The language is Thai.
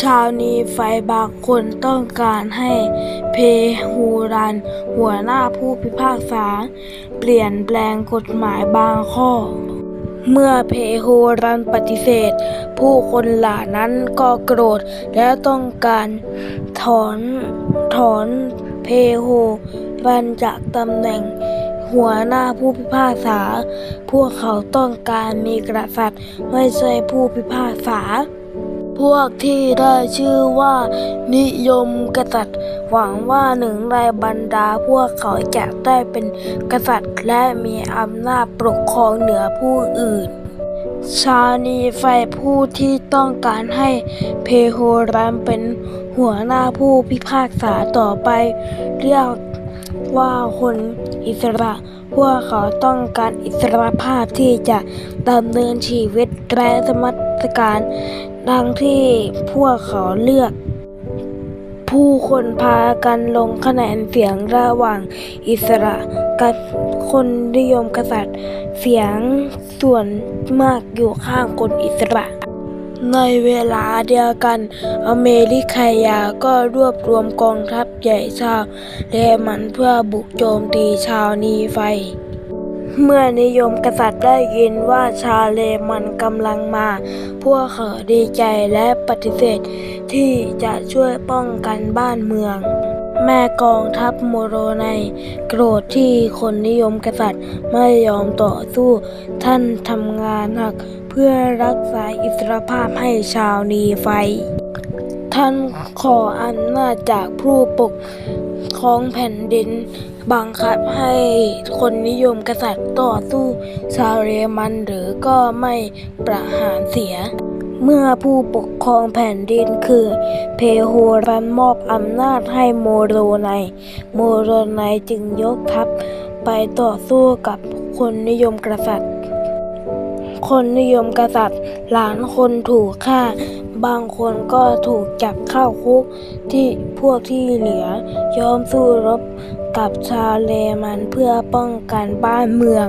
ชาวนีไฟบางคนต้องการให้เพฮูรัน หัวหน้าผู้พิพากษา เปลี่ยนแปลงกฎหมายบางข้อ เมื่อเพโฮรันปฏิเสธ ผู้คนเหล่านั้นก็โกรธและต้องการถอนถอนเพโฮรันจากตำแหน่งหัวหน้าผู้พิพากษา พวกเขาต้องการมีกษัตริย์ไม่ใช่ผู้พิพากษา พวกที่ได้ชื่อว่านิยมกษัตริย์ หวังว่าหนึ่งในบรรดาพวกเขาจะได้เป็นกษัตริย์ และมีอำนาจปกครองเหนือผู้อื่น ชานีไฟผู้ที่ต้องการให้เพโฮรัมเป็นหัวหน้าผู้พิพากษาต่อไป เรียกว่าคนอิสระ พวกเขาต้องการอิสรภาพที่จะดำเนินชีวิตไร้สมรรถการ ดังที่พวกเขาเลือก ผู้คนพากันลงคะแนนเสียงระหว่างอิสระกับคนนิยมกษัตริย์ เสียงส่วนมากอยู่ข้างคนอิสระในเวลาเดียวกัน อเมริกายาก็รวบรวมกองทัพใหญ่ชาวเลมันเพื่อบุกโจมตีชาวนีไฟ เมื่อนิยมกษัตริย์ได้ยินว่าชาวเลมันกำลังมา วกเขาดีใจและปฏิเสธที่จะช่วยป้องกันบ้านเมือง แม่กองทัพโมโรไนโกรธที่คนนิยมกษัตริย์ไม่ยอมต่อสู้ ท่านทำงานหนักเพื่อรักษาอิสรภาพให้ชาวนีไฟ ท่านขออำนาจจากผู้ปกครองแผ่นดิน บังคับให้คนนิยมกษัตริย์ต่อสู้ชาวเรมันหรือก็ไม่ประหารเสีย เมื่อผู้ปกครองแผ่นดินคือ เพโฮรันมอบอำนาจให้โมโรไน โมโรไนจึงยกทัพไปต่อสู้กับคนนิยมกษัตริย์ คนนิยมกษัตริย์หลานคนถูกฆ่า บางคนก็ถูกจับเข้าคุกที่พวกที่เหลือยอมสู้รบกับชาวเลมันเพื่อป้องกันบ้านเมือง